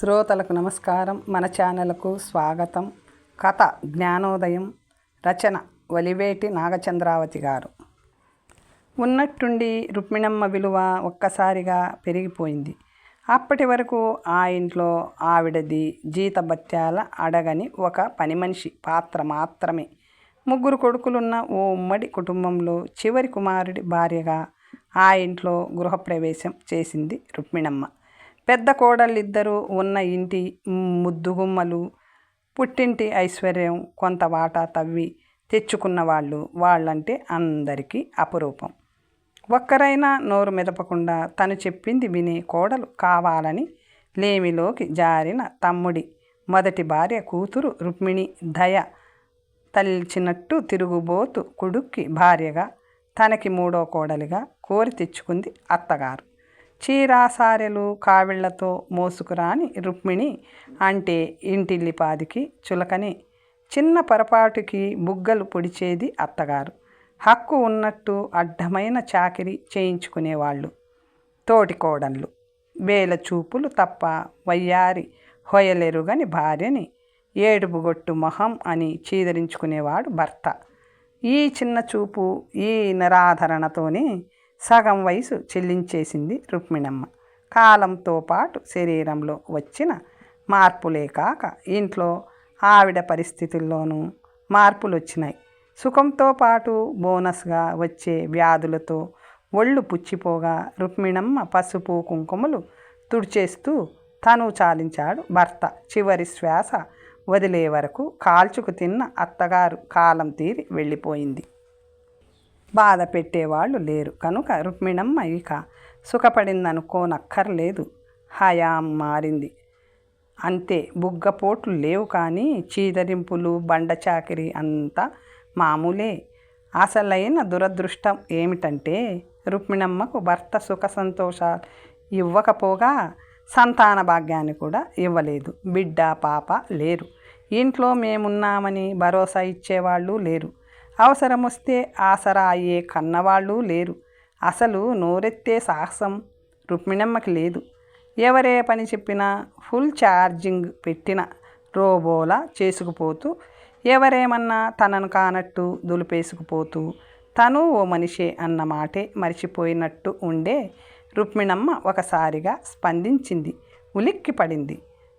శ్రోతలకు నమస్కారం. మన ఛానల్కు స్వాగతం. కథ జ్ఞానోదయం రచన వలివేటి నాగచంద్రావతి గారు. ఉన్నట్టుండి రుక్మిణమ్మ విలువ ఒక్కసారిగా పెరిగిపోయింది. అప్పటి వరకు ఆ ఇంట్లో ఆవిడది జీతభత్యాల అడగని ఒక పని మనిషి పాత్ర మాత్రమే. ముగ్గురు కొడుకులున్న ఓ ఉమ్మడి కుటుంబంలో చివరి కుమారుడి భార్యగా ఆ ఇంట్లో గృహప్రవేశం చేసింది రుక్మిణమ్మ. పెద్ద కోడళ్ళిద్దరూ ఉన్న ఇంటి ముద్దుగుమ్మలు పుట్టింటి ఐశ్వర్యం కొంత వాటా తవ్వి తెచ్చుకున్న వాళ్ళు వాళ్ళంటే అందరికీ అపురూపం. ఒక్కరైనా నోరు మెదపకుండా తను చెప్పింది వినే కోడలు కావాలని లేమిలోకి జారిన తమ్ముడి మొదటి భార్య కూతురు రుక్మిణి దయ తల్చినట్టు తిరుగుబోతు కొడుక్కి భార్యగా తనకి మూడో కోడలిగా కోరి తెచ్చుకుంది అత్తగారు. చీరాసారెలు కావిళ్ళతో మోసుకురాని రుక్మిణి అంటే ఇంటిల్లిపాదికి చులకని. చిన్న పొరపాటుకి బుగ్గలు పొడిచేది అత్తగారు. హక్కు ఉన్నట్టు అడ్డమైన చాకిరి చేయించుకునేవాళ్ళు. తోటికోడళ్ళు. వేల చూపులు తప్ప వయ్యారి హొయలెరుగని భార్యని ఏడుపుగొట్టు మొహం అని చీదరించుకునేవాడు భర్త. ఈ చిన్న చూపు ఈ నిరాధరణతోనే సగం వయసు చెల్లించేసింది రుక్మిణమ్మ. కాలంతో పాటు శరీరంలో వచ్చిన మార్పులే కాక ఇంట్లో ఆవిడ పరిస్థితుల్లోనూ మార్పులు వచ్చినాయి సుఖంతో పాటు బోనస్గా వచ్చే వ్యాధులతో ఒళ్ళు పుచ్చిపోగా రుక్మిణమ్మ పసుపు కుంకుమలు తుడిచేస్తూ తను చాలించాడు భర్త. చివరి శ్వాస వదిలే వరకు కాల్చుకు తిన్న అత్తగారు కాలం తీరి వెళ్ళిపోయింది. బాధ పెట్టేవాళ్ళు లేరు. కనుక రుక్మిణమ్మ ఇక సుఖపడిందనుకోనక్కర్లేదు హయాం మారింది. అంతే బుగ్గపోట్లు లేవు కానీ చీదరింపులు బండచాకిరి అంతా మామూలే. అసలైన దురదృష్టం ఏమిటంటే రుక్మిణమ్మకు భర్త సుఖ సంతోషాలు ఇవ్వకపోగా సంతాన భాగ్యాన్ని కూడా ఇవ్వలేదు. బిడ్డ పాప లేరు. ఇంట్లో మేమున్నామని భరోసా ఇచ్చేవాళ్ళు లేరు. అవసరం వస్తే ఆసరా అయ్యే కన్నవాళ్ళు లేరు. అసలు నోరెత్తే సాహసం రుక్మిణమ్మకి లేదు. ఎవరే పని చెప్పినా ఫుల్ ఛార్జింగ్ పెట్టిన రోబోలా చేసుకుపోతూ ఎవరేమన్నా తనను కానట్టు దులిపేసుకుపోతూ తను ఓ మనిషే అన్న మాటే మరిచిపోయినట్టు ఉండే రుక్మిణమ్మ ఒకసారిగా స్పందించింది. ఉలిక్కి పడింది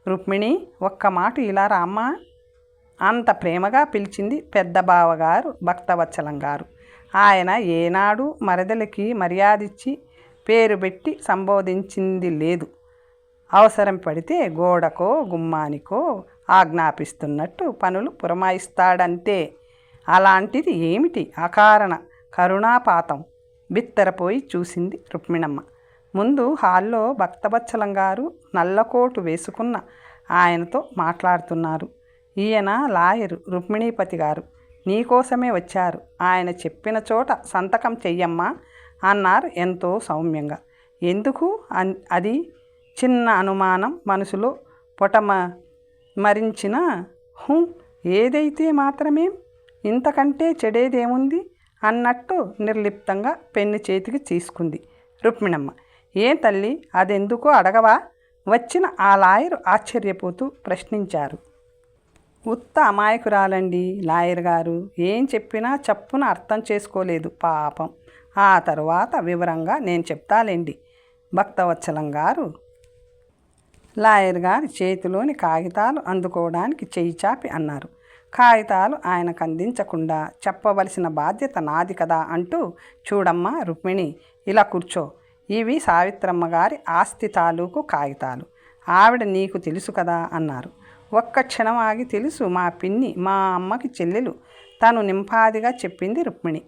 రుక్మిణి ఒక్క మాట ఇలా రామ్మా? అంత ప్రేమగా పిలిచింది పెద్ద బావగారు భక్తవత్సలం గారు. ఆయన ఏనాడు మరదలకి మర్యాదిచ్చి పేరు పెట్టి సంబోధించింది లేదు. అవసరం పడితే గోడకో గుమ్మానికో ఆజ్ఞాపిస్తున్నట్టు పనులు పురమాయిస్తాడంతే. అలాంటిది ఏమిటి? అకారణ కరుణాపాతం. బిత్తరపోయి చూసింది రుక్మిణమ్మ. ముందు హాల్లో భక్తవత్సలం గారు నల్లకోటు వేసుకున్న ఆయనతో మాట్లాడుతున్నారు. ఈయన లాయరు రుక్మిణీపతి గారు. నీకోసమే వచ్చారు. ఆయన చెప్పిన చోట సంతకం చెయ్యమ్మా అన్నారు ఎంతో సౌమ్యంగా. ఎందుకు? అది చిన్న అనుమానం మనసులో పొటమ మరించిన హూ ఏదైతే మాత్రమే? ఇంతకంటే చెడేదేముంది? అన్నట్టు నిర్లిప్తంగా పెన్ను చేతికి తీసుకుంది రుక్మిణమ్మ. ఏ తల్లి అదెందుకో అడగవా? వచ్చిన ఆ లాయరు ఆశ్చర్యపోతూ ప్రశ్నించారు. ఉత్త అమాయకురాలండి లాయర్ గారు. ఏం చెప్పినా చప్పున అర్థం చేసుకోలేదు పాపం. ఆ తరువాత వివరంగా నేను చెప్తాలేండి. భక్తవత్సలం గారు లాయర్ గారి చేతిలోని కాగితాలు అందుకోవడానికి చేయి చాపి అన్నారు. కాగితాలు ఆయనకు అందించకుండా చెప్పవలసిన బాధ్యత నాది కదా అంటూ చూడమ్మా రుక్మిణి ఇలా కూర్చో. ఇవి సావిత్రమ్మ గారి ఆస్తి తాలూకు కాగితాలు. ఆవిడ నీకు తెలుసు కదా అన్నారు. ఒక్క క్షణం ఆగి తెలుసు మా పిన్ని మా అమ్మకి చెల్లెలు. తను నింపాదిగా చెప్పింది రుక్మిణి.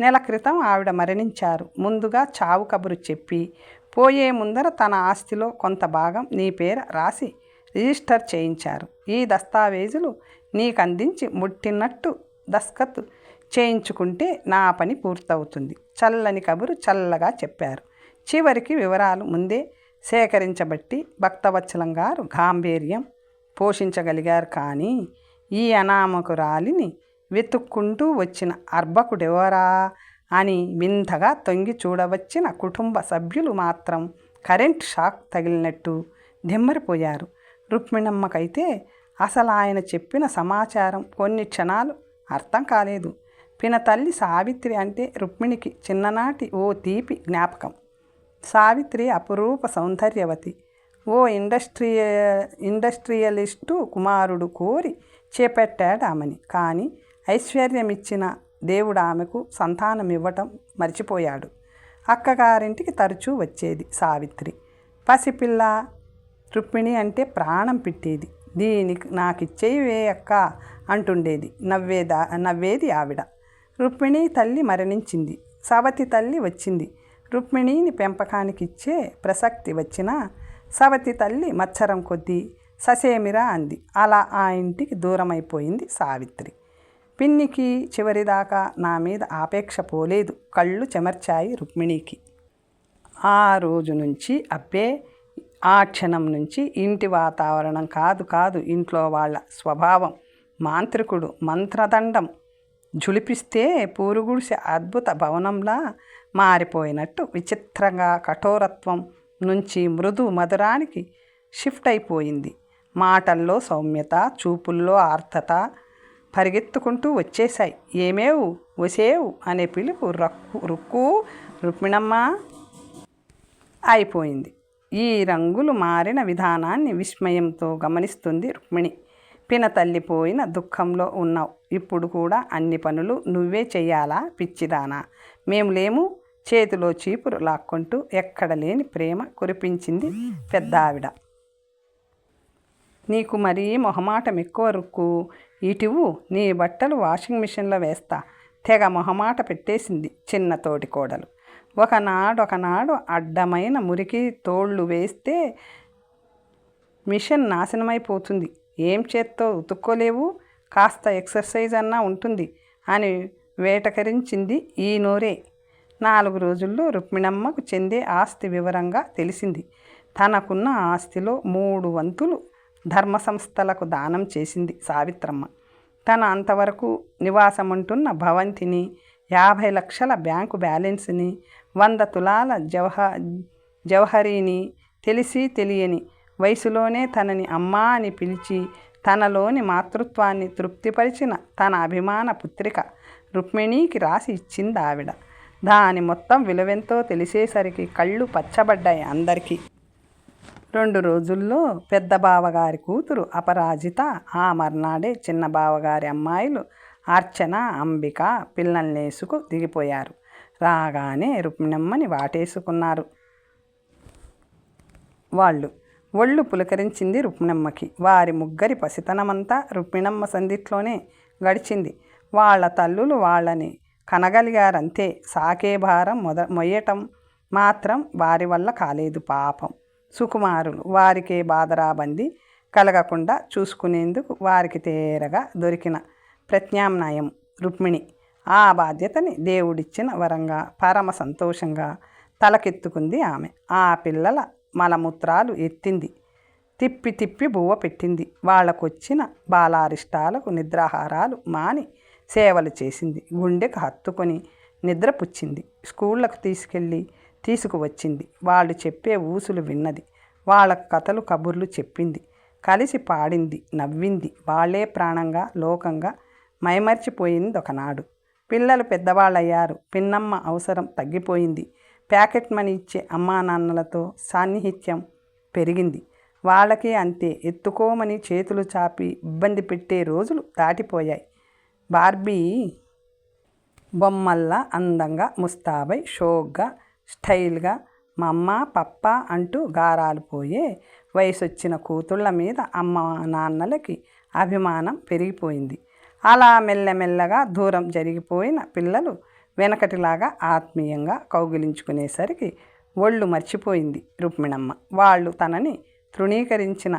నెల క్రితం ఆవిడ మరణించారు. ముందుగా చావు కబురు చెప్పి పోయే ముందర తన ఆస్తిలో కొంత భాగం నీ పేర రాసి రిజిస్టర్ చేయించారు. ఈ దస్తావేజులు నీకు అందించి ముట్టినట్టు దస్కత్ చేయించుకుంటే నా పని పూర్తవుతుంది. చల్లని కబురు చల్లగా చెప్పారు. చివరికి వివరాలు ముందే సేకరించబట్టి భక్తవత్సలం గారు గాంభీర్యం పోషించగలిగారు కానీ ఈ అనామకురాలిని వెతుక్కుంటూ వచ్చిన అర్భకుడెవరా అని వింతగా తొంగి చూడవచ్చిన కుటుంబ సభ్యులు మాత్రం కరెంట్ షాక్ తగిలినట్టు దిమ్మరిపోయారు. రుక్మిణమ్మకైతే అసలు ఆయన చెప్పిన సమాచారం కొన్ని క్షణాలు అర్థం కాలేదు. పిన తల్లి సావిత్రి అంటే రుక్మిణికి చిన్ననాటి ఓ తీపి జ్ఞాపకం. సావిత్రి అపురూప సౌందర్యవతి. ఓ ఇండస్ట్రియ ఇండస్ట్రియలిస్టు కుమారుడు కోరి చేపట్టాడు ఆమెని. కానీ ఐశ్వర్యమిచ్చిన దేవుడు ఆమెకు సంతానం ఇవ్వటం మర్చిపోయాడు. అక్కగారింటికి తరచూ వచ్చేది సావిత్రి. పసిపిల్ల రుక్మిణి అంటే ప్రాణం పెట్టేది. దీనికి నాకిచ్చేవే అక్క అంటుండేది నవ్వేదా నవ్వేది ఆవిడ. రుక్మిణి తల్లి మరణించింది. సవతి తల్లి వచ్చింది. రుక్మిణిని పెంపకానికి ఇచ్చే ప్రసక్తి వచ్చినా సవతి తల్లి మచ్చరం కొద్దీ ససేమిరా అంది. అలా ఆ ఇంటికి దూరమైపోయింది సావిత్రి. పిన్నికి చివరిదాకా నా మీద ఆపేక్ష పోలేదు. కళ్ళు చెమర్చాయి రుక్మిణికి. ఆ రోజు నుంచి అబ్బే ఆ క్షణం నుంచి ఇంటి వాతావరణం కాదు కాదు ఇంట్లో వాళ్ళ స్వభావం మాంత్రికుడు మంత్రదండం జులిపిస్తే పూరుగుడిసె అద్భుత భవనంలా మారిపోయినట్టు విచిత్రంగా కఠోరత్వం నుంచి మృదు మధురానికి షిఫ్ట్ అయిపోయింది. మాటల్లో సౌమ్యత చూపుల్లో ఆర్తత పరిగెత్తుకుంటూ వచ్చేశాయి. ఏమేవు? వసేవు? అనే పిలుపు రక్కు రుక్కు రుక్మిణమ్మ! అయిపోయింది. ఈ రంగులు మారిన విధానాన్ని విస్మయంతో గమనిస్తుంది రుక్మిణి. పిన తల్లిపోయిన దుఃఖంలో ఉన్నావు. ఇప్పుడు కూడా అన్ని పనులు నువ్వే చెయ్యాలా పిచ్చిదానా? మేము లేము చేతిలో చీపురు లాక్కుంటూ ఎక్కడ లేని ప్రేమ కురిపించింది పెద్ద ఆవిడ నీకు మరీ మొహమాటం ఎక్కువ రుక్కు. ఇటివు నీ బట్టలు వాషింగ్ మిషన్లో వేస్తా. తెగ మొహమాట పెట్టేసింది చిన్న తోటి కోడలు. ఒకనాడొకనాడు అడ్డమైన మురికి తోళ్ళు వేస్తే మిషన్ నాశనమైపోతుంది. ఏం చేత్తో ఉతుక్కోలేవు? కాస్త ఎక్సర్సైజ్ అన్నా ఉంటుంది అని వేటకరించింది ఈ నోరే. నాలుగు రోజుల్లో రుక్మిణమ్మకు చెందే ఆస్తి వివరంగా తెలిసింది. తనకున్న ఆస్తిలో మూడు వంతులు ధర్మ సంస్థలకు దానం చేసింది సావిత్రమ్మ. తన అంతవరకు నివాసముంటున్న భవంతిని యాభై లక్షల బ్యాంకు బ్యాలెన్స్ని వంద తులాల జవహ జవహరీని తెలిసి తెలియని వయసులోనే తనని అమ్మా అని పిలిచి తనలోని మాతృత్వాన్ని తృప్తిపరిచిన తన అభిమాన పుత్రిక రుక్మిణీకి రాసి ఇచ్చింది ఆవిడ దాని మొత్తం విలువెంతో తెలిసేసరికి కళ్ళు పచ్చబడ్డాయి అందరికీ. రెండు రోజుల్లో పెద్ద బావగారి కూతురు అపరాజిత ఆ మర్నాడే చిన్న బావగారి అమ్మాయిలు అర్చన అంబిక పిల్లల్నేసుకు దిగిపోయారు. రాగానే రుక్మిణమ్మని వాటేసుకున్నారు. వాళ్ళు ఒళ్ళు పులకరించింది రుక్మిణమ్మకి. వారి ముగ్గురి పసితనమంతా రుక్మిణమ్మ సందిట్లోనే గడిచింది. వాళ్ళ తల్లులు వాళ్ళని కనగలిగారంతే. సాకే భారం మొద మొయ్యటం మాత్రం వారి వల్ల కాలేదు పాపం. సుకుమారులు వారికే బాధరాబంది కలగకుండా చూసుకునేందుకు వారికి తేరగా దొరికిన ప్రత్యామ్నాయం రుక్మిణి. ఆ బాధ్యతని దేవుడిచ్చిన వరంగా పరమ సంతోషంగా తలకెత్తుకుంది ఆమె. ఆ పిల్లల మలమూత్రాలు ఎత్తింది. తిప్పి తిప్పి బువ్వ పెట్టింది. వాళ్ళకొచ్చిన బాలారిష్టాలకు నిద్రాహారాలు మాని సేవలు చేసింది. గుండెకు హత్తుకొని నిద్రపుచ్చింది స్కూళ్ళకు తీసుకెళ్ళి తీసుకువచ్చింది. వాళ్ళు చెప్పే ఊసులు విన్నది. వాళ్ళ కథలు కబుర్లు చెప్పింది. కలిసి పాడింది నవ్వింది. వాళ్ళే ప్రాణంగా లోకంగా మైమర్చిపోయింది ఒకనాడు. పిల్లలు పెద్దవాళ్ళయ్యారు. పిన్నమ్మ అవసరం తగ్గిపోయింది. ప్యాకెట్ మనీ ఇచ్చే అమ్మా నాన్నలతో సాన్నిహిత్యం పెరిగింది. వాళ్ళకి అంతే. ఎత్తుకోమని చేతులు చాపి ఇబ్బంది పెట్టే రోజులు దాటిపోయాయి. బార్బీ బొమ్మల్లా అందంగా ముస్తాబై షోక్గా స్టైల్గా మమ్మ పప్ప అంటూ గారాలు పోయే వయసొచ్చిన కూతుళ్ళ మీద అమ్మ నాన్నలకి అభిమానం పెరిగిపోయింది. అలా మెల్లమెల్లగా దూరం జరిగిపోయిన పిల్లలు వెనకటిలాగా ఆత్మీయంగా కౌగిలించుకునేసరికి ఒళ్ళు మర్చిపోయింది రుక్మిణమ్మ. వాళ్ళు తనని తృణీకరించిన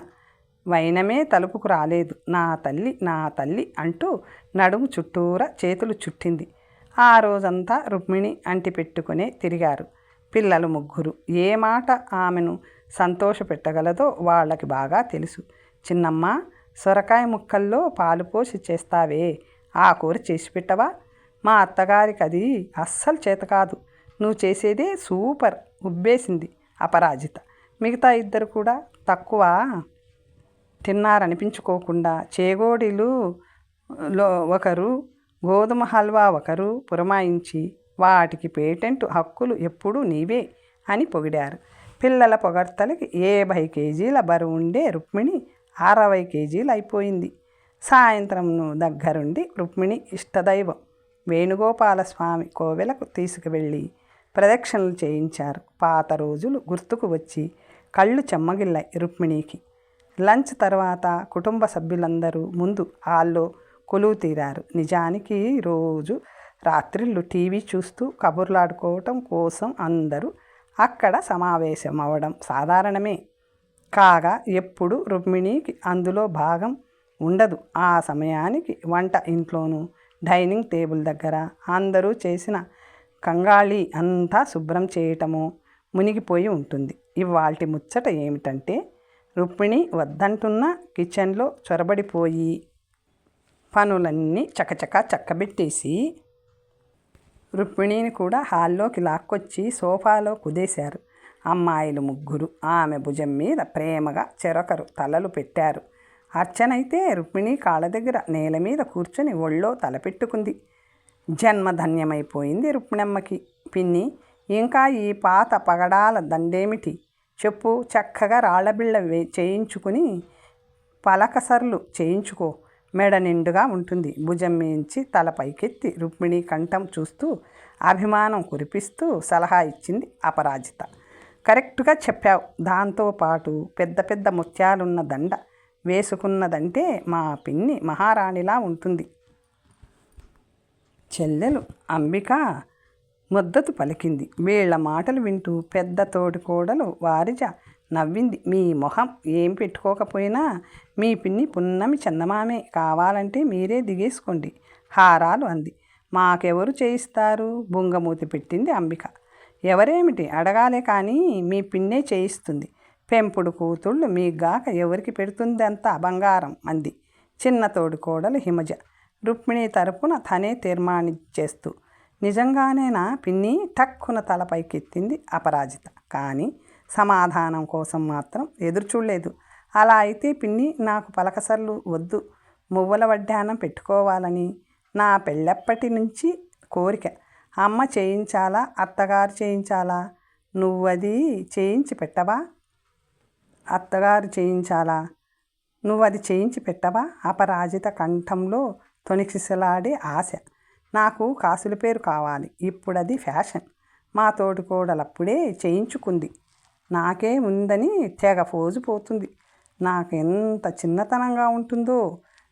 వైనమే తలుపుకు రాలేదు. నా తల్లి నా తల్లి అంటూ నడుము చుట్టూరా చేతులు చుట్టింది. ఆ రోజంతా రుక్మిణి అంటి పెట్టుకునే తిరిగారు. పిల్లలు ముగ్గురు. ఏ మాట ఆమెను సంతోషపెట్టగలదో వాళ్ళకి బాగా తెలుసు. చిన్నమ్మ సొరకాయ ముక్కల్లో పాలు పోసి చేస్తావే. ఆ కూర చేసి పెట్టవా? మా అత్తగారికి అది అస్సలు చేత కాదు. నువ్వు చేసేదే సూపర్ ఉబ్బేసింది అపరాజిత. మిగతా ఇద్దరు కూడా తక్కువ తిన్నారనిపించుకోకుండా చేగోడిలు లో ఒకరు గోధుమ హల్వా ఒకరు పురమాయించి వాటికి పేటెంట్ హక్కులు ఎప్పుడూ నీవే అని పొగిడారు. పిల్లల పొగడ్తలకి ఏభై కేజీల బరువు ఉండే రుక్మిణి అరవై కేజీలు అయిపోయింది సాయంత్రం దగ్గరుండి రుక్మిణి ఇష్టదైవం వేణుగోపాలస్వామి కోవెలకు తీసుకువెళ్ళి ప్రదక్షిణలు చేయించారు. పాత రోజులు గుర్తుకు వచ్చి కళ్ళు చెమ్మగిల్లాయి రుక్మిణికి. లంచ్ తర్వాత కుటుంబ సభ్యులందరూ ముందు హాల్లో కొలువు తీరారు. నిజానికి రోజు రాత్రిళ్ళు టీవీ చూస్తూ కబుర్లాడుకోవటం కోసం అందరూ అక్కడ సమావేశం అవడం సాధారణమే. కాగా ఎప్పుడు రుక్మిణికి అందులో భాగం ఉండదు. ఆ సమయానికి వంట ఇంట్లోనూ డైనింగ్ టేబుల్ దగ్గర అందరూ చేసిన కంగాళి అంతా శుభ్రం చేయటము మునిగిపోయి ఉంటుంది. ఇవాల్టి ముచ్చట ఏమిటంటే రుక్మిణి వద్దంటున్న కిచెన్లో చొరబడిపోయి పనులన్నీ చకచక చక్కబెట్టేసి రుక్మిణిని కూడా హాల్లోకి లాక్కొచ్చి సోఫాలో కుదేశారు. అమ్మాయిలు ముగ్గురు ఆమె భుజం మీద ప్రేమగా చెరొకరు తలలు పెట్టారు. అర్చనైతే రుక్మిణి కాళ్ళ దగ్గర నేల మీద కూర్చొని ఒళ్ళో తలపెట్టుకుంది జన్మధన్యమైపోయింది రుక్మిణమ్మకి. పిన్ని ఇంకా ఈ పాత పగడాల దండేమిటి? చెప్పు చక్కగా రాళ్ళబిళ్ళ వే చేయించుకుని పలకసర్లు చేయించుకో. మెడ నిండుగా ఉంటుంది. భుజం మించి తల పైకెత్తి రుక్మిణి కంఠం చూస్తూ అభిమానం కురిపిస్తూ సలహా ఇచ్చింది అపరాజిత. కరెక్ట్గా చెప్పావు. దాంతోపాటు పెద్ద పెద్ద ముత్యాలున్న దండ వేసుకున్నదంటే మా పిన్ని మహారాణిలా ఉంటుంది. చెల్లెలు అంబిక మద్దతు పలికింది. వీళ్ళ మాటలు వింటూ పెద్ద తోటి కోడలు వారిజ నవ్వింది. మీ మొహం ఏం పెట్టుకోకపోయినా మీ పిన్ని పున్నమి చందమామే కావాలంటే మీరే దిగేసుకోండి. హారాలు అంది. మాకెవరు చేయిస్తారు? బుంగమూతి పెట్టింది అంబిక. ఎవరేమిటి? అడగాలే కానీ మీ పిన్నే చేయిస్తుంది. పెంపుడు కూతుళ్ళు మీ గాక ఎవరికి పెడుతుందంతా బంగారం? అంది. చిన్న తోడు కోడలు హిమజ. రుక్మిణి తరపున తనే తీర్మానించేస్తూ నిజంగానేనా పిన్ని? టక్కున తలపైకెత్తింది అపరాజిత. కానీ సమాధానం కోసం మాత్రం ఎదురు చూడలేదు. అలా అయితే పిన్ని నాకు పలకసర్లు వద్దు. మువ్వల వడ్డానం పెట్టుకోవాలని నా పెళ్ళప్పటి నుంచి కోరిక. అమ్మ చేయించాలా? అత్తగారు చేయించాలా? నువ్వు అది చేయించి పెట్టవా? అత్తగారు చేయించాలా? నువ్వు అది చేయించి పెట్టవా? అపరాజిత కంఠంలో తొణికిసలాడే ఆశ. నాకు కాసుల పేరు కావాలి. ఇప్పుడు అది ఫ్యాషన్. మా తోటికోడలప్పుడే చేయించుకుంది. నాకే ఉందని తెగ ఫోజు పోతుంది. నాకు ఎంత చిన్నతనంగా ఉంటుందో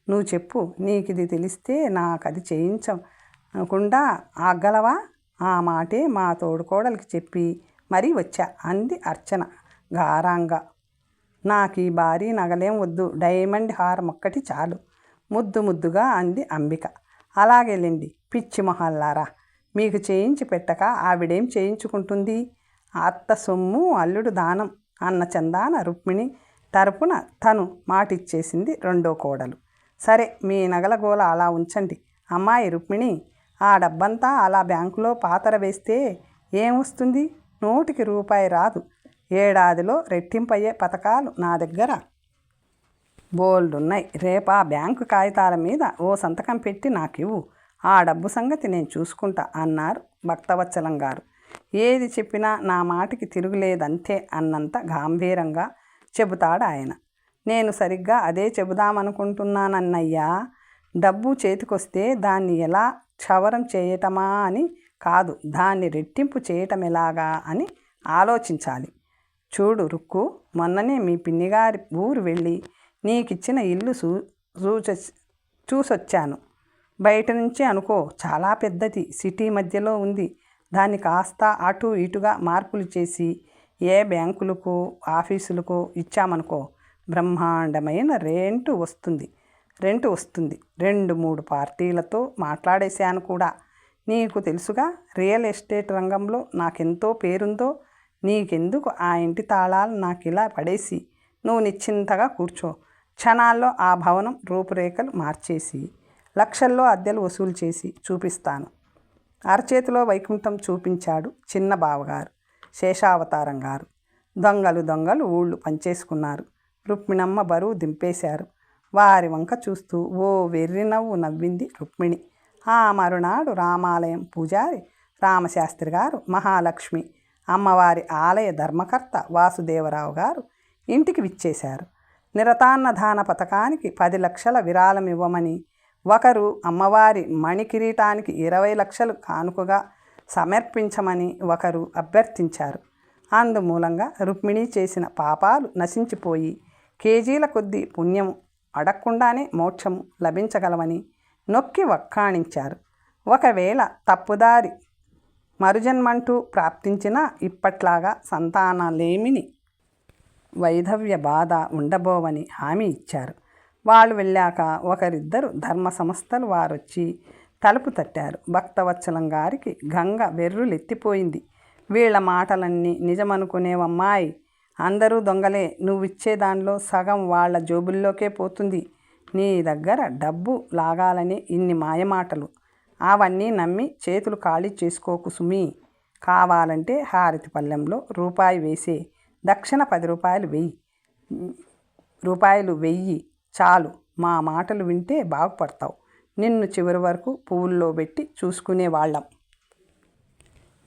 నువ్వు చెప్పు. నీకు ఇది తెలిస్తే నాకు అది చేయించకుండా ఆగలవా ఆ మాటే మా తోడుకోడలికి చెప్పి మరీ వచ్చా అంది అర్చన గారాంగా. నాకు ఈ భారీ నగలేం వద్దు. డైమండ్ హారం ఒక్కటి చాలు. ముద్దు ముద్దుగా అంది అంబిక. అలాగేలేండి పిచ్చి మొహల్లారా మీకు చేయించి పెట్టక ఆవిడేం చేయించుకుంటుంది? అత్త సొమ్ము అల్లుడు దానం అన్న చందాన రుక్మిణి తరపున తను మాటిచ్చేసింది రెండో కోడలు. సరే మీ నగలగోల అలా ఉంచండి. అమ్మాయి రుక్మిణి ఆ డబ్బంతా అలా బ్యాంకులో పాతర వేస్తే ఏమొస్తుంది నూటికి రూపాయి రాదు. ఏడాదిలో రెట్టింపయ్యే పథకాలు నా దగ్గర బోల్డున్నాయి. రేపా బ్యాంకు కాగితాల మీద ఓ సంతకం పెట్టి నాకు ఇవ్వు ఆ డబ్బు సంగతి నేను చూసుకుంటా అన్నారు భక్తవత్సలం గారు. ఏది చెప్పినా నా మాటకి తిరుగులేదంతే అన్నంత గాంభీరంగా చెబుతాడు ఆయన. నేను సరిగ్గా అదే చెబుదామనుకుంటున్నానన్నయ్యా. డబ్బు చేతికొస్తే దాన్ని ఎలా క్షవరం చేయటమా అని కాదు దాన్ని రెట్టింపు చేయటం ఎలాగా అని ఆలోచించాలి. చూడు రుక్కు మొన్ననే మీ పిన్నిగారి ఊరు వెళ్ళి నీకిచ్చిన ఇల్లు చూ చూచ చూసొచ్చాను. బయట నుంచి అనుకో చాలా పెద్దది సిటీ మధ్యలో ఉంది. దాన్ని కాస్త అటు ఇటుగా మార్పులు చేసి ఏ బ్యాంకులకు ఆఫీసులకు ఇచ్చామనుకో బ్రహ్మాండమైన రెంటు వస్తుంది. రెంట్ వస్తుంది. రెండు మూడు పార్టీలతో మాట్లాడేశాను కూడా. నీకు తెలుసుగా రియల్ ఎస్టేట్ రంగంలో నాకెంతో పేరుందో నీకెందుకు ఆ ఇంటి తాళాలు నాకు ఇలా పడేసి నువ్వు నిశ్చింతగా కూర్చో. క్షణాల్లో ఆ భవనం రూపురేఖలు మార్చేసి లక్షల్లో అద్దెలు వసూలు చేసి చూపిస్తాను. అరచేతిలో వైకుంఠం చూపించాడు చిన్న బావగారు శేషావతారం గారు. దొంగలు దొంగలు ఊళ్ళు పంచేసుకున్నారు. రుక్మిణమ్మ బరువు దింపేశారు. వారి వంక చూస్తూ ఓ వెర్రి నవ్వు నవ్వింది రుక్మిణి. ఆ మరునాడు రామాలయం పూజారి రామశాస్త్రి గారు మహాలక్ష్మి అమ్మవారి ఆలయ ధర్మకర్త వాసుదేవరావు గారు ఇంటికి విచ్చేశారు. నిరతాన్నదాన పథకానికి పది లక్షల విరాళం ఇవ్వమని ఒకరు అమ్మవారి మణికిరీటానికి ఇరవై లక్షలు కానుకగా సమర్పించమని ఒకరు అభ్యర్థించారు. అందుమూలంగా రుక్మిణి చేసిన పాపాలు నశించిపోయి కేజీల కొద్దీ పుణ్యం అడగకుండానే మోక్షము లభించగలవని నొక్కి వక్కాణించారు. ఒకవేళ తప్పుదారి మరుజన్మంటూ ప్రాప్తించినా ఇప్పట్లాగా సంతానలేమిని వైధవ్య బాధ ఉండబోవని హామీ ఇచ్చారు. వాళ్ళు వెళ్ళాక ఒకరిద్దరు ధర్మ సంస్థలు వారొచ్చి తలుపు తట్టారు. భక్తవత్సలం గారికి గంగ వెర్రులెత్తిపోయింది. వీళ్ళ మాటలన్నీ నిజమనుకునేవమ్మాయి అందరూ దొంగలే నువ్విచ్చే దానిలో సగం వాళ్ళ జోబుల్లోకే పోతుంది. నీ దగ్గర డబ్బు లాగాలని ఇన్ని మాయమాటలు. అవన్నీ నమ్మి చేతులు ఖాళీ చేసుకోకు సుమి. కావాలంటే హారతి పల్లెంలో రూపాయి వేసే. దక్షిణ పది రూపాయలు వెయ్యి. రూపాయలు వెయ్యి. చాలు మా మాటలు వింటే బాగుపడతావు. నిన్ను చివరి వరకు పువ్వుల్లో పెట్టి చూసుకునే వాళ్ళం.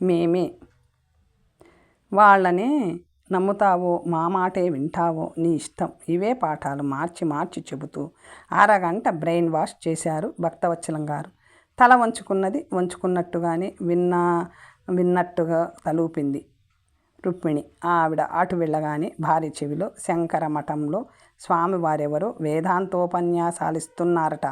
మేమే. వాళ్ళనే నమ్ముతావో మా మాటే వింటావో నీ ఇష్టం. ఇవే పాఠాలు మార్చి మార్చి చెబుతూ అరగంట బ్రెయిన్ వాష్ చేశారు భక్తవచ్చలం గారు. తల వంచుకున్నది వంచుకున్నట్టుగానే విన్నా విన్నట్టుగా తలూపింది రుక్మిణి. ఆవిడ అటు వెళ్ళగానే భార్య చెవిలో శంకర మఠంలో స్వామి వారెవరో వేదాంతోపన్యాసాలు ఇస్తున్నారట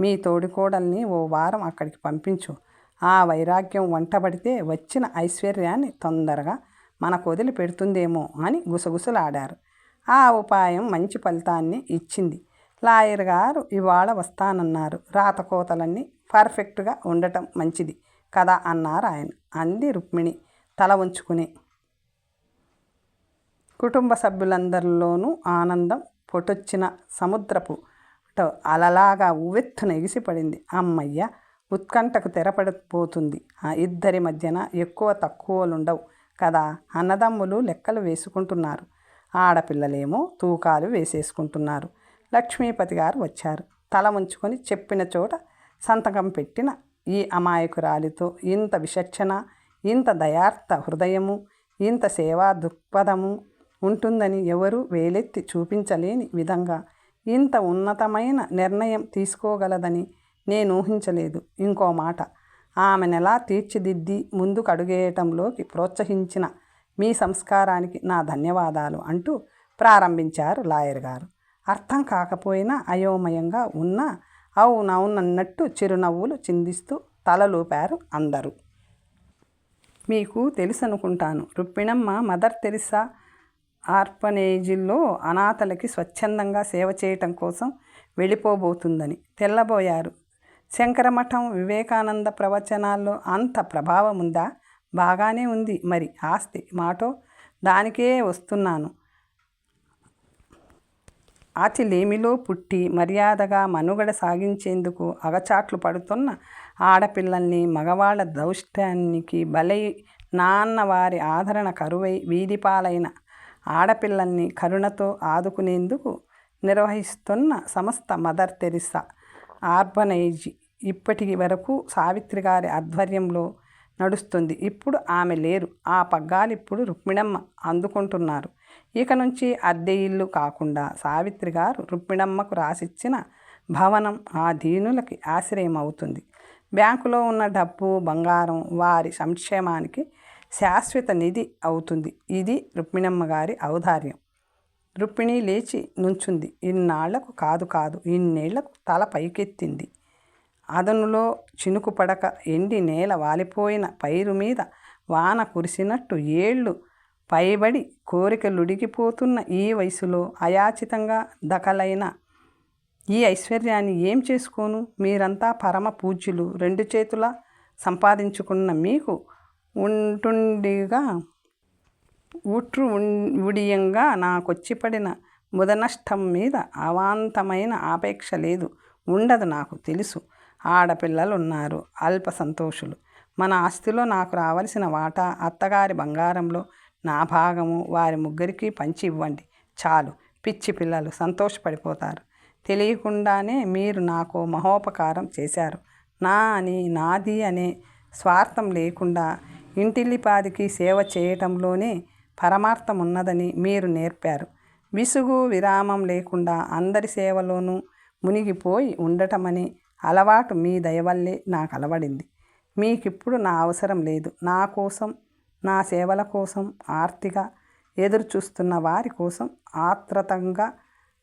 మీ తోడికోడల్ని ఓ వారం అక్కడికి పంపించు. ఆ వైరాగ్యం వంటబడితే వచ్చిన ఐశ్వర్యాన్ని తొందరగా మనకు వదిలి పెడుతుందేమో అని గుసగుసలాడారు. ఆ ఉపాయం మంచి ఫలితాన్ని ఇచ్చింది. లాయర్ గారు ఇవాళ వస్తానన్నారు. రాతకోతలన్నీ పర్ఫెక్ట్గా ఉండటం మంచిది కదా అన్నారు ఆయన. అంది రుక్మిణి తల ఉంచుకుని కుటుంబ సభ్యులందరిలోనూ ఆనందం పొటొచ్చిన సముద్రపు అలలాగా ఉవ్వెత్తున ఎగిసిపడింది. అమ్మయ్య! ఉత్కంఠకు తెరపడిపోతుంది ఆ ఇద్దరి మధ్యన ఎక్కువ తక్కువలుండవు కదా? అన్నదమ్ములు లెక్కలు వేసుకుంటున్నారు. ఆడపిల్లలేమో తూకాలు వేసేసుకుంటున్నారు. లక్ష్మీపతి గారు వచ్చారు. తల ముంచుకొని చెప్పిన చోట సంతకం పెట్టిన ఈ అమాయకురాలితో ఇంత విచక్షణ ఇంత దయార్థ హృదయము ఇంత సేవా దృక్పథము ఉంటుందని ఎవరూ వేలెత్తి చూపించలేని విధంగా ఇంత ఉన్నతమైన నిర్ణయం తీసుకోగలదని నేను ఊహించలేదు. ఇంకో మాట. ఆమెనెలా తీర్చిదిద్ది ముందుకు అడుగేయటంలోకి ప్రోత్సహించిన మీ సంస్కారానికి నా ధన్యవాదాలు అంటూ ప్రారంభించారు లాయర్ గారు. అర్థం కాకపోయినా అయోమయంగా ఉన్న అవునవునన్నట్టు చిరునవ్వులు చిందిస్తూ తలలూపారు అందరూ. మీకు తెలుసనుకుంటాను. రుప్పిణమ్మ మదర్ తెరిసా ఆర్ఫనేజీల్లో అనాథలకి స్వచ్ఛందంగా సేవ చేయటం కోసం వెళ్ళిపోబోతుందని తెల్లబోయారు. శంకరమఠం వివేకానంద ప్రవచనాల్లో అంత ప్రభావం ఉందా బాగానే ఉంది మరి ఆస్తి మాటో? దానికే వస్తున్నాను. ఆచిలేమిలో పుట్టి మర్యాదగా మనుగడ సాగించేందుకు అగచాట్లు పడుతున్న ఆడపిల్లల్ని మగవాళ్ళ దౌష్టానికి బలై నాన్న వారి ఆదరణ కరువై వీధిపాలైన ఆడపిల్లల్ని కరుణతో ఆదుకునేందుకు నిర్వహిస్తున్న సంస్థ మదర్ తెరిసా ఆర్బనైజ్ ఇప్పటి వరకు సావిత్రి గారి ఆధ్వర్యంలో నడుస్తుంది. ఇప్పుడు ఆమె లేరు. ఆ పగ్గాలు ఇప్పుడు రుక్మిణమ్మ అందుకుంటున్నారు. ఇక నుంచి అద్దె ఇల్లు కాకుండా సావిత్రి గారు రుక్మిణమ్మకు రాసిచ్చిన భవనం ఆ దీనులకి ఆశ్రయం అవుతుంది బ్యాంకులో ఉన్న డబ్బు బంగారం వారి సంక్షేమానికి శాశ్వత నిధి అవుతుంది. ఇది రుక్మిణమ్మ గారి ఔదార్యం. రుక్మిణి లేచి నుంచుంది. ఇన్నాళ్ళకు కాదు కాదు ఇన్నేళ్ళకు తల పైకెత్తింది. అదనులో చినుకు పడక ఎండి నేల వాలిపోయిన పైరు మీద వాన కురిసినట్టు ఏళ్ళు పైబడి కోరికలుడిగిపోతున్న ఈ వయసులో అయాచితంగా దకలైన ఈ ఐశ్వర్యాన్ని ఏం చేసుకోను? మీరంతా పరమ పూజ్యులు. రెండు చేతుల సంపాదించుకున్న మీకు ఉంటుండిగా. ఉట్రు ఉడియంగా నాకొచ్చి పడిన ముదనష్టం మీద అవాంతమైన ఆపేక్ష లేదు. ఉండదు నాకు తెలుసు. ఆడపిల్లలు ఉన్నారు అల్ప సంతోషులు. మన ఆస్తిలో నాకు రావలసిన వాటా అత్తగారి బంగారంలో నా భాగము వారి ముగ్గురికి పంచి ఇవ్వండి. చాలు పిచ్చి పిల్లలు సంతోషపడిపోతారు. తెలియకుండానే మీరు నాకు మహోపకారం చేశారు. నా అని నాది అనే స్వార్థం లేకుండా ఇంటిల్లిపాదికి సేవ చేయటంలోనే పరమార్థం ఉన్నదని మీరు నేర్పారు. విసుగు విరామం లేకుండా అందరి సేవలోనూ మునిగిపోయి ఉండటమని అలవాటు మీ దయవల్లే నాకు అలవడింది మీకిప్పుడు నా అవసరం లేదు. నా కోసం నా సేవల కోసం ఆర్తిగా ఎదురు చూస్తున్న వారి కోసం ఆత్రతంగా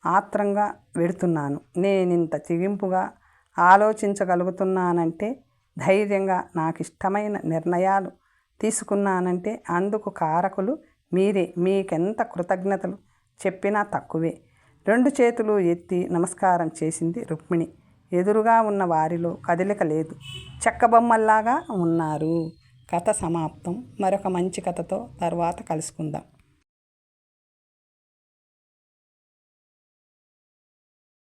ఆత్రంగా వెడుతున్నాను. నేనింత చిగింపుగా ఆలోచించగలుగుతున్నానంటే ధైర్యంగా నాకు ఇష్టమైన నిర్ణయాలు తీసుకున్నానంటే అందుకు కారకులు మీరే మీకెంత కృతజ్ఞతలు చెప్పినా తక్కువే. రెండు చేతులు ఎత్తి నమస్కారం చేసింది రుక్మిణి. ఎదురుగా ఉన్న వారిలో కదలిక లేదు. చెక్కబొమ్మల్లాగా ఉన్నారు. కథ సమాప్తం. మరొక మంచి కథతో తర్వాత కలుసుకుందాం.